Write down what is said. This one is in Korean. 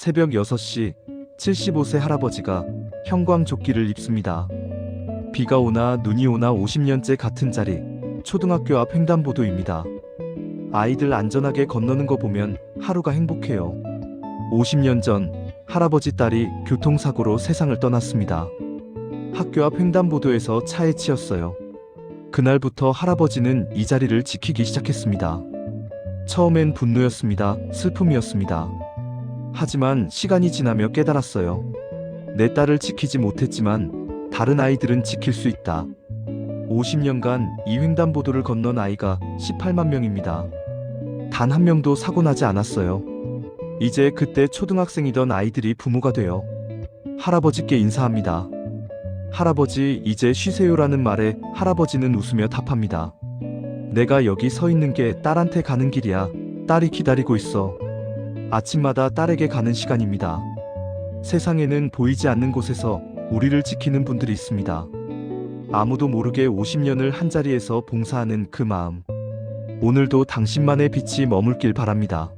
새벽 6시 75세 할아버지가 형광조끼를 입습니다. 비가 오나 눈이 오나 50년째 같은 자리 초등학교 앞 횡단보도입니다. 아이들 안전하게 건너는 거 보면 하루가 행복해요. 50년 전 할아버지 딸이 교통사고로 세상을 떠났습니다. 학교 앞 횡단보도에서 차에 치였어요. 그날부터 할아버지는 이 자리를 지키기 시작했습니다. 처음엔 분노였습니다. 슬픔이었습니다. 하지만 시간이 지나며 깨달았어요. 내 딸을 지키지 못했지만 다른 아이들은 지킬 수 있다. 50년간 이 횡단보도를 건넌 아이가 18만 명입니다. 단 한 명도 사고 나지 않았어요. 이제 그때 초등학생이던 아이들이 부모가 되어 할아버지께 인사합니다. 할아버지 이제 쉬세요라는 말에 할아버지는 웃으며 답합니다. 내가 여기 서 있는 게 딸한테 가는 길이야. 딸이 기다리고 있어. 아침마다 딸에게 가는 시간입니다. 세상에는 보이지 않는 곳에서 우리를 지키는 분들이 있습니다. 아무도 모르게 50년을 한자리에서 봉사하는 그 마음. 오늘도 당신만의 빛이 머물길 바랍니다.